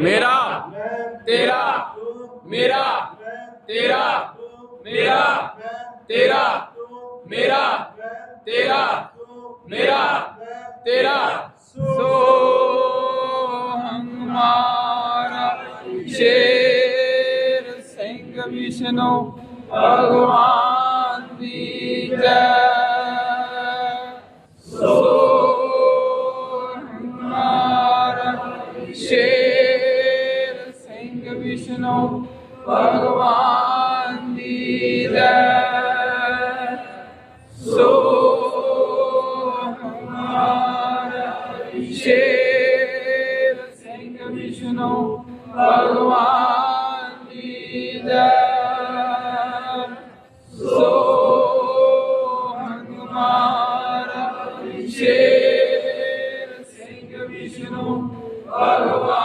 मेरा, तेरा मेरा तेरा मेरा तेरा मेरा तेरा मेरा, तेरा। सो हमारा शेर सिंह, विष्णु, भगवान की जय। सो हमारा शेर विष्णु भगवान् सो शेर सिंह विष्णु भगवान् सो हनुमान शेर सिंह विष्णु भगवान्